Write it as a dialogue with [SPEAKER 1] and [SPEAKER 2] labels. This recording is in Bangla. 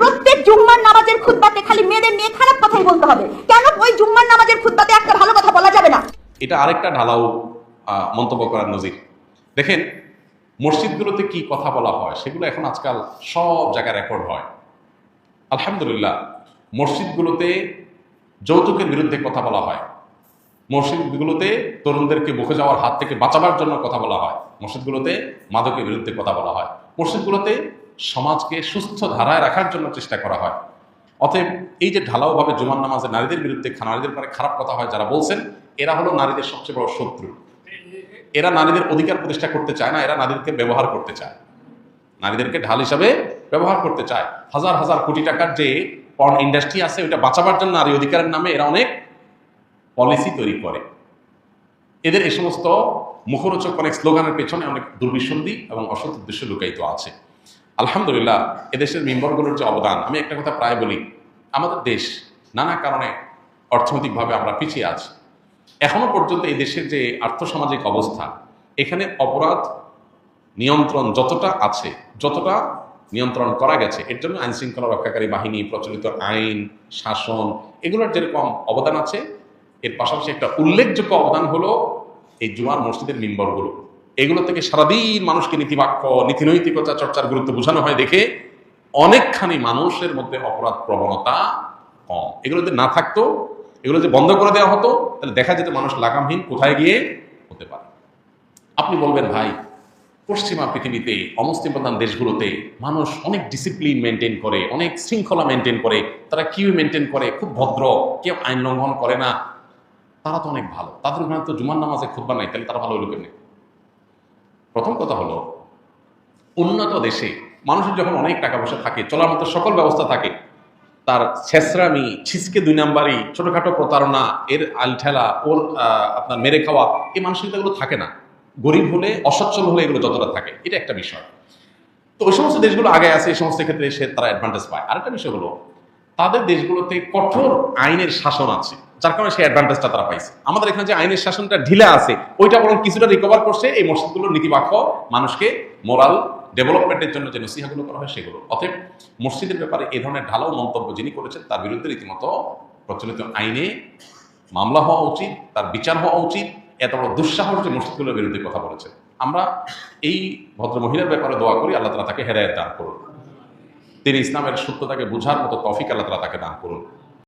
[SPEAKER 1] প্রত্যেক জুম্মার নামাজের খুতবাতে খালি মেয়েদের নিয়ে খারাপ কথাই বলতে হবে। কেন? ওই জুম্মার নামাজের খুতবাতে একটা ভালো কথা বলা যাবে না।
[SPEAKER 2] এটা আরেকটা ঢালাও মন্তব্য করার নজির। দেখেন, মসজিদগুলোতে কি কথা বলা হয়, সেগুলো এখন আজকাল সব জায়গায় রেকর্ড হয়। আলহামদুলিল্লাহ, মসজিদগুলোতে যৌতুকের বিরুদ্ধে কথা বলা হয়। মসজিদগুলোতে তরুণদেরকে মুখে যাওয়ার হাত থেকে বাঁচাবার জন্য কথা বলা হয়। মসজিদগুলোতে মাদকের বিরুদ্ধে কথা বলা হয়। মসজিদগুলোতে সমাজকে সুস্থ ধারায় রাখার জন্য চেষ্টা করা হয়। অতএব এই যে ঢালাওভাবে জুমার নামাজে নারীদের বিরুদ্ধে নারীদের পরে খারাপ কথা হয় যারা বলছেন, এরা হলো নারীদের সবচেয়ে বড় শত্রু। এরা নারীদের অধিকার প্রতিষ্ঠা করতে চায় না, এরা নারীদেরকে ব্যবহার করতে চায়। নারীদেরকে ঢাল হিসাবে ব্যবহার করতে চায়। হাজার হাজার কোটি টাকার যে পর্ন ইন্ডাস্ট্রি আছে, ওইটা বাঁচাবার জন্য নারী অধিকারের নামে এরা অনেক পলিসি তৈরি করে। এদের এই সমস্ত মুখরোচক অনেক স্লোগানের পেছনে অনেক দুর্বিসন্ধি এবং অসৎ উদ্দেশ্য লুকায়িত আছে। আলহামদুলিল্লাহ, এদেশের মেম্বারগুলোর যে অবদান, আমি একটা কথা প্রায় বলি, আমাদের দেশ নানা কারণে অর্থনৈতিকভাবে আমরা পিছিয়ে আছি। এখনও পর্যন্ত এই দেশের যে আর্থসামাজিক অবস্থা, এখানে অপরাধ নিয়ন্ত্রণ যতটা আছে, যতটা নিয়ন্ত্রণ করা গেছে, এর জন্য আইন শৃঙ্খলা রক্ষাকারী বাহিনী, প্রচলিত আইন, শাসন, এগুলোর যেরকম অবদান আছে, এর পাশাপাশি একটা উল্লেখযোগ্য অবদান হলো এই জুমার মসজিদের মিম্বরগুলো। এগুলো থেকে সারাদিন মানুষকে নীতিবাক্য নীতিনৈতিকতা চর্চার গুরুত্ব বোঝানো হয় দেখে অনেকখানি মানুষের মধ্যে অপরাধ প্রবণতা কম। এগুলো যদি না থাকতো, এগুলো যে বন্ধ করে দেওয়া হতো, তাহলে দেখা যেত মানুষ লাগামহীন কোথায় গিয়ে হতে পারে। আপনি বলবেন, ভাই, পশ্চিমা পৃথিবীতে অমুসলিম প্রধান দেশগুলোতে মানুষ অনেক ডিসিপ্লিন মেনটেন করে, অনেক শৃঙ্খলা মেনটেন করে, তারা কিউ মেনটেন করে, খুব ভদ্র, কেউ আইন লঙ্ঘন করে না। তারা তো অনেক ভালো। তাদের তো জুমার নামাজে খুব নাই, তাহলে তারা ভালো হইল কেমনি? প্রথম কথা হলো, উন্নত দেশে মানুষের যখন অনেক টাকা পয়সা থাকে, চলার মতো সকল ব্যবস্থা থাকে, তার ছেসরামি ছিসকে দুই নাম্বারি ছোটোখাটো প্রতারণা, এর আলঠেলা, ওর আপনার মেরে খাওয়া, এই মানসিকতাগুলো থাকে না। গরিব হলে, অসচ্ছল হলে এগুলো যতটা থাকে, এটা একটা বিষয়। তো ওই সমস্ত দেশগুলো আগে আছে, এই সমস্ত ক্ষেত্রে সে তারা অ্যাডভান্টেজ পায়। আরেকটা বিষয় হলো তাদের দেশগুলোতে কঠোর আইনের শাসন আছে, যার কারণে সেই অ্যাডভান্টেজটা তারা পাইছে। আমাদের এখানে যে আইনের শাসনটা ঢিলা আছে, ওইটা বরং কিছুটা রিকভার করছে এই মসজিদগুলোর নীতিবাক্য মানুষকে মোরাল ডেভেলপমেন্টের জন্য যে নসিহাগুলো করা হয় সেগুলো। অতএব মসজিদের ব্যাপারে এ ধরনের ঢালাও মন্তব্য যিনি করেছেন, তার বিরুদ্ধে রীতিমতো প্রচলিত আইনে মামলা হওয়া উচিত, তার বিচার হওয়া উচিত, এত বড় দুঃসাহস যে মসজিদগুলোর বিরুদ্ধে কথা বলেছেন। আমরা এই ভদ্র মহিলার ব্যাপারে দোয়া করি, আল্লাহ তালা তাকে হেদায়ত দান করুন তিনি ইসলামের সত্যতাকে বোঝার মতো তফিক আল্লাহ তালা তাকে দান করুন।